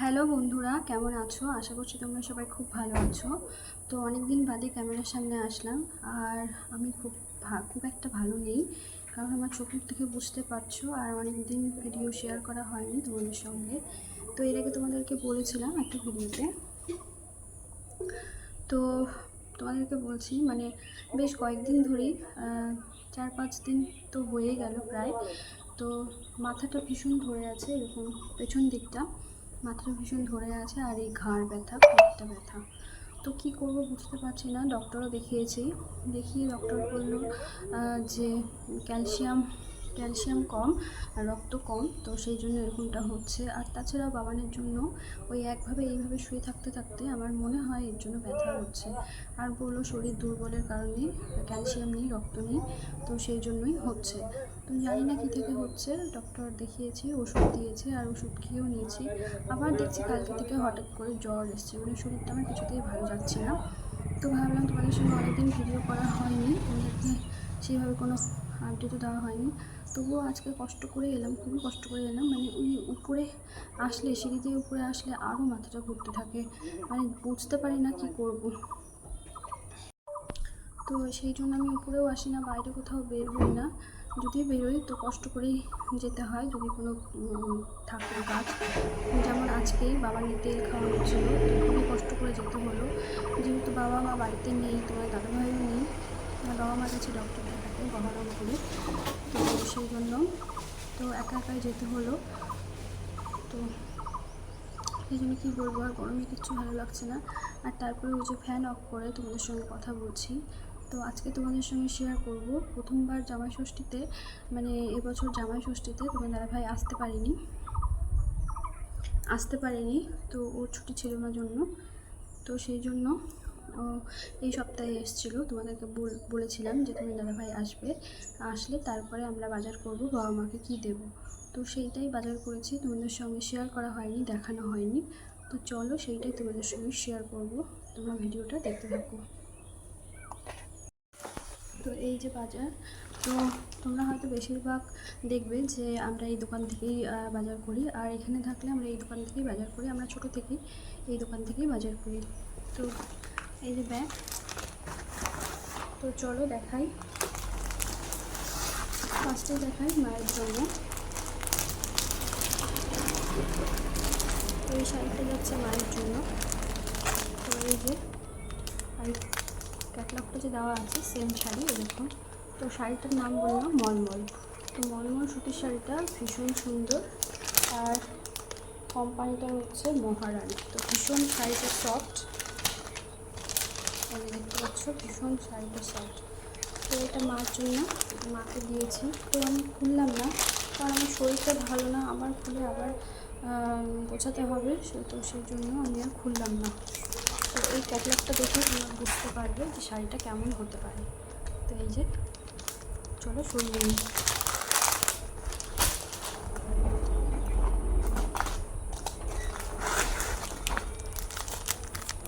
Hello বন্ধুরা, কেমন আছো? আশা করছি তোমরা সবাই খুব ভালো আছো। তো অনেক দিন বাদে ক্যামেরার সামনে আসলাম, আর আমি খুব খুব একটা ভালো নেই, কারণ আমার চোখের থেকে বুঝতে পারছ, আর অনেক দিন ভিডিও শেয়ার করা হয়নি তোমাদের সঙ্গে। তো এর আগে তোমাদেরকে বলেছিলাম একটা ভিডিওতে। তো তোমাদেরকে বলছি মানে বেশ কয়েকদিন ধরেই চার পাঁচ দিন তো হয়ে গেল প্রায়। তো মাথাটা ভীষণ ধরে আছে এরকম পেছন দিকটা। মাথাটা ভীষণ ধরে আছে আর এই ঘাড় ব্যথা, পেটটা ব্যথা। তো কি করব বুঝতে পারছি না ডক্টরও দেখিয়েছি। দেখিয়ে ডক্টর বলল যে ক্যালসিয়াম ক্যালসিয়াম কম আর রক্ত কম, তো সেই জন্য এরকমটা হচ্ছে। আর তাছাড়া বাবানের জন্য ওই একভাবে এইভাবে শুয়ে থাকতে থাকতে আমার মনে হয় এর জন্য ব্যথা হচ্ছে। আর বলল শরীর দুর্বলের কারণে ক্যালসিয়াম নেই, রক্ত নেই, তো সেই জন্যই হচ্ছে। তো জানি না কী থেকে হচ্ছে, ডক্টর দেখিয়েছি, ওষুধ দিয়েছে আর ওষুধ খেয়েও নিয়েছি। আবার দেখছি কালকে থেকে হঠাৎ করে জ্বর এসছে মানে শরীরটা আমার কিছুতেই ভালো যাচ্ছে না। তো ভাবলাম তোমাদের সঙ্গে অনেকদিন ভিডিও করা হয়নি সেইভাবে কোনো আপডেটও দেওয়া হয়নি। তবুও আজকে কষ্ট করে এলাম, খুবই কষ্ট করে এলাম। মানে ওই উপরে আসলে, সিঁড়ি দিয়ে উপরে আসলে আরও মাথাটা ঘুরতে থাকে। মানে বুঝতে পারি না কি করব। তো সেই জন্য আমি উপরেও আসি না, বাইরে কোথাও বের হই না। যদি বেরোই, তো কষ্ট করেই যেতে হয়, যদি কোনো ঠাকুর গাছ যেমন আজকেই বাবা নিয়ে তেল খাওয়ানো ছিল তো খুবই কষ্ট করে যেতে হলো। যেহেতু বাবা মা বাড়িতে নেই, তোমার দাদাভাইও নেই বাবা মা গেছে ডক্টর দেখাতে বহরমপুরে তো সেই জন্য তো একা একাই যেতে হলো। তো এই জন্য কী বলব, আর গরমে কিচ্ছু ভালো লাগছে না। আর তারপরে ওই যে ফ্যান অফ করে তোমাদের সঙ্গে কথা বলছি। তো আজকে তোমাদের সঙ্গে শেয়ার করব। প্রথমবার জামাই ষষ্ঠীতে মানে এবছর জামাই ষষ্ঠীতে তোমার দাদাভাই আসতে পারিনি। আসতে পারেনি, তো ওর ছুটি ছিল না জন্য। তো সেই জন্য এই সপ্তাহে এসেছিল, তোমাদেরকে বল- বলেছিলাম যে তুমি দাদাভাই আসবে, আসলে তারপরে আমরা বাজার করব, বাবা মাকে কী দেবো। তো সেইটাই বাজার করেছি, তোমাদের সঙ্গে শেয়ার করা হয়নি, দেখানো হয়নি। তো চলো সেইটাই তোমাদের সঙ্গে শেয়ার করব, তোমরা ভিডিওটা দেখতে থাকো। তো এই যে বাজার, তো তোমরা হয়তো বেশিরভাগ দেখবে যে আমরা এই দোকান থেকেই বাজার করি, আর এখানে থাকলে আমরা এই দোকান থেকেই বাজার করি, আমরা ছোটো থেকেই এই দোকান থেকেই বাজার করি। তো এই যে ব্যাগ। তো চলো দেখাই। ফার্স্টে দেখাই মায়ের জন্য। এই শাড়িটা যাচ্ছে মায়ের জন্য। তো এই যে ক্যাটলগটা যে দেওয়া আছে সেম শাড়ি, এরকম। তো শাড়িটার নাম বললাম মলমল। তো মলমল সুতির শাড়িটা ভীষণ সুন্দর। আর কোম্পানিটা হচ্ছে মহারানী। তো ভীষণ শাড়িটা সফট এই দেখতে পাচ্ছ, ভীষণ শাড়িটা সফট তো এটা মার জন্য মাকে দিয়েছি। তো আমি খুললাম না, কারণ আমার শরীরটা ভালো না আবার খুলে আবার গোছাতে হবে, সে- তো সেই জন্য আমি আর খুললাম না। তো এই ক্যাটলগটা দেখে তোমরা বুঝতে পারবে যে শাড়িটা কেমন হতে পারে। তো এই যে, চলো নিই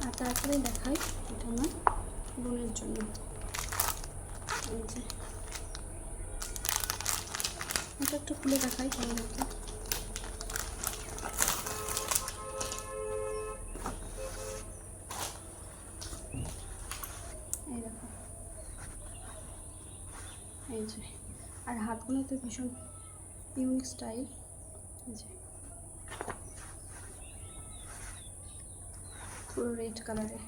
আর তারপরে দেখাই। এটা আমার বোনের জন্য এটা একটু খুলে তোমাদেরকে এই দেখো। এই যে। আর হাতগুলো তো ভীষণ ইউনিক স্টাইল পুরো রেড কালারে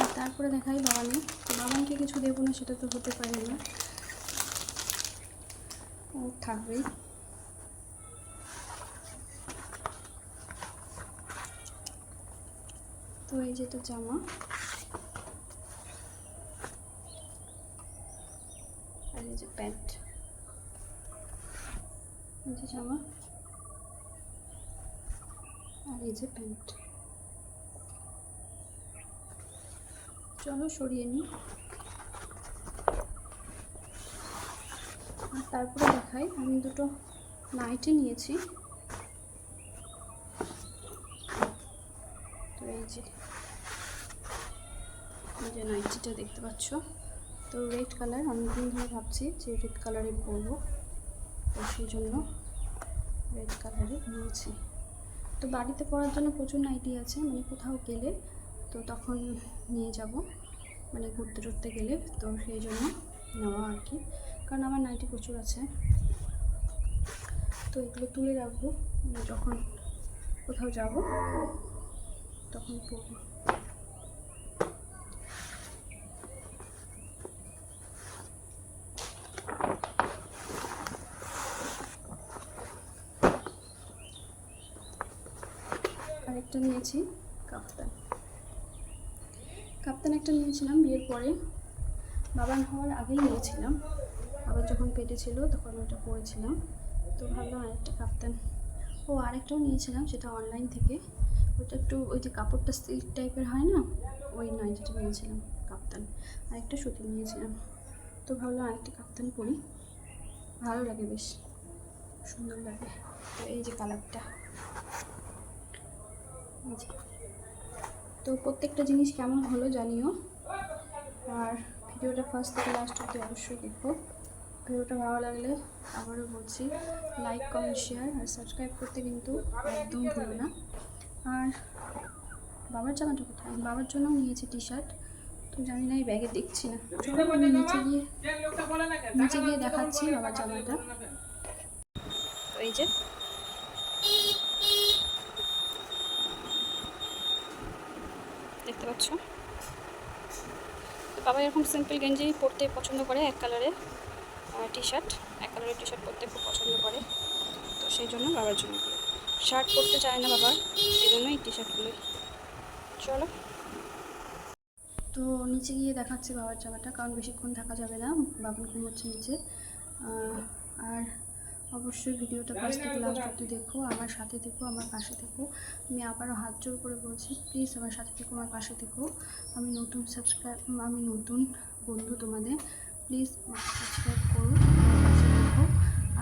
আর তারপরে দেখাই বাবানি তো বাবানকে কিছু দেবো না, সেটা তো হতে পারে না। ও থাকবেই তো এই যেটা জামা। আর এই যে প্যান্ট। এই যে জামা। আর এই যে প্যান্ট। চলো সরিয়ে নিই। আর তারপরে দেখাই, আমি দুটো নাইটি নিয়েছি। তো এই যে এই যে নাইটিটা দেখতে পাচ্ছ। তো রেড কালার অনেকদিন ধরে ভাবছি যে রেড কালারে পরবো তো সেই জন্য রেড কালারে নিয়েছি। তো বাড়িতে পরার জন্য প্রচুর নাইটি আছে মানে কোথাও গেলে তো তখন নিয়ে যাব মানে ঘুরতে টুরতে গেলে, তো সেই জন্য নেওয়া আর কি। কারণ আমার নাইটি প্রচুর আছে। তো এগুলো তুলে রাখব যখন কোথাও যাব, তখন পরবো। আরেকটা নিয়েছি কাপ্তান কাপ্তান একটা নিয়েছিলাম বিয়ের পরে। বাবান হওয়ার আগেই নিয়েছিলাম। আবার যখন পেটে ছিল তখন ওটা পরেছিলাম তো ভাবলাম আরেকটা কাপ্তান। ও আরেকটাও নিয়েছিলাম সেটা অনলাইন থেকে। ওটা একটু ওই যে কাপড়টা সিল্ক টাইপের হয় না? ওই নয় যেটা নিয়েছিলাম কাপ্তান। আরেকটা সুতি নিয়েছিলাম। তো ভাবলাম আরেকটা কাপ্তান পরি। ভালো লাগে বেশ। সুন্দর লাগে। তো এই যে কালারটা এই যে। তো প্রত্যেকটা জিনিস কেমন হলো জানিও। আর ভিডিওটা ফার্স্ট থেকে লাস্ট অব্দি অবশ্যই দেখো। ভিডিওটা ভালো লাগলে আবারও বলছি লাইক কমেন্ট শেয়ার আর সাবস্ক্রাইব করতে কিন্তু একদম ভুলো না। আর বাবার জামাটা কোথায়? বাবার জন্য নিয়েছি টি শার্ট তো জানি না এই ব্যাগে দেখছি না। নিচে গিয়ে নিচে গিয়ে দেখাচ্ছি বাবার জামাটা এই যে দেখতে পাচ্ছ? তো বাবা এরকম সিম্পল গেঞ্জি পরতে পছন্দ করে এক কালারের টি শার্ট এক কালারের টি শার্ট পরতে খুব পছন্দ করে। তো সেই জন্য বাবার জন্য শার্ট পরতে চায় না বাবার সেই জন্য এই টি শার্টগুলোই চলো। তো নিচে গিয়ে দেখাচ্ছি বাবার জামাটা, কারণ বেশিক্ষণ থাকা যাবে না বাবন ঘুমোচ্ছে নিচে। আর অবশ্যই ভিডিওটা ফার্স্ট থেকে লাস্ট অব্দি দেখো আমার সাথে থেকো আমার পাশে থেকো। আমি আবারও হাত জোর করে বলছি প্লিজ আমার সাথে থেকো আমার পাশে থেকো। আমি নতুন সাবস্ক্রাইব আমি নতুন বন্ধু তোমাদের প্লিজ সাবস্ক্রাইব করো পাশে থেকো।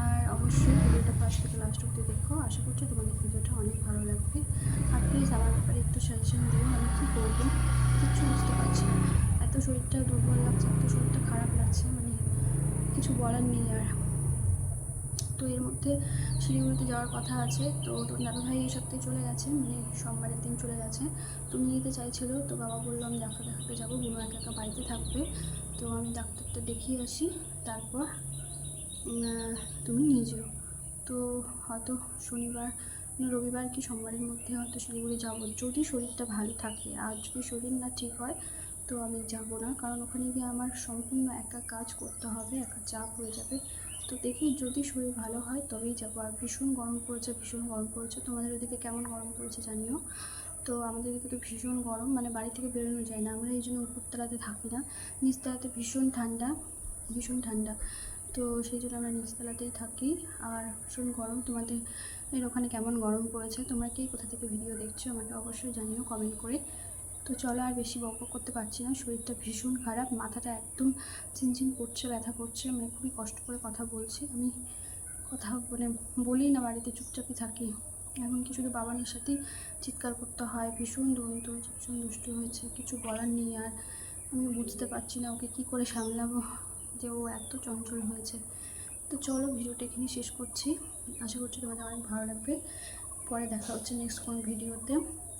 আর অবশ্যই ভিডিওটা ফার্স্ট থেকে লাস্ট অব্দি দেখো। আশা করছি তোমাদের ভিডিওটা অনেক ভালো লাগবে। আর প্লিজ আমার ব্যাপারে একটু সাজেশন দিও আমি কী করব? কিচ্ছু বুঝতে পারছি না। এত শরীরটা দুর্বল লাগছে এত শরীরটা খারাপ লাগছে মানে কিছু বলার নেই আর। তো এর মধ্যে শিলিগুড়িতে যাওয়ার কথা আছে। তো তোর দাদা ভাই এই সপ্তাহে চলে গেছে মানে সোমবারের দিন চলে গেছে। তো যেতে চাইছিল, তো বাবা বলল, আমি ডাক্তার দেখাতে যাব, বুনো একা একা বাড়িতে থাকবে। তো আমি ডাক্তারটা দেখিয়ে আসি, তারপর তুমি নিয়ে যেও। তো হয়তো শনিবার রবিবার কি সোমবারের মধ্যে হয়তো শিলিগুড়ি যাব। যদি শরীরটা ভালো থাকে, আর যদি শরীর না ঠিক হয়, তো আমি যাব না। কারণ ওখানে গিয়ে আমার সম্পূর্ণ একা কাজ করতে হবে, একা চাপ হয়ে যাবে। তো দেখি যদি শরীর ভালো হয় তবেই যাব। আর ভীষণ গরম পড়েছে, ভীষণ গরম পড়েছে। তোমাদের ওদিকে কেমন গরম পড়েছে জানিও? তো আমাদের এদিকে তো ভীষণ গরম মানে বাড়ি থেকে বেরোনো যায় না। আমরা এই জন্য উপরতলাতে থাকি না। নিচতলাতে ভীষণ ঠান্ডা ভীষণ ঠান্ডা। তো সেই জন্য আমরা নিচতলাতেই থাকি। আর ভীষণ গরম। তোমাদের এর ওখানে কেমন গরম পড়েছে? তোমরা কে কোথা থেকে ভিডিও দেখছ? আমাকে অবশ্যই জানিও, কমেন্ট করে। তো চলো আর বেশি বক করতে পারছি না। শরীরটা ভীষণ খারাপ, মাথাটা একদম চিনচিন করছে, ব্যথা করছে মানে খুবই কষ্ট করে কথা বলছি। আমি কথা মানে বলি না, বাড়িতে চুপচাপই থাকি। এমনকি শুধু বাবানের সাথেই চিৎকার করতে হয়, ভীষণ দন্ত হয়েছে, ভীষণ দুষ্ট হয়েছে, কিছু বলার নেই আর। আমি বুঝতে পারছি না ওকে কী করে সামলাবো, যে ও এত চঞ্চল হয়েছে। তো চলো ভিডিওটা এখানে শেষ করছি। আশা করছি তোমাদের অনেক ভালো লাগবে। পরে দেখা হচ্ছে নেক্সট কোন ভিডিওতে।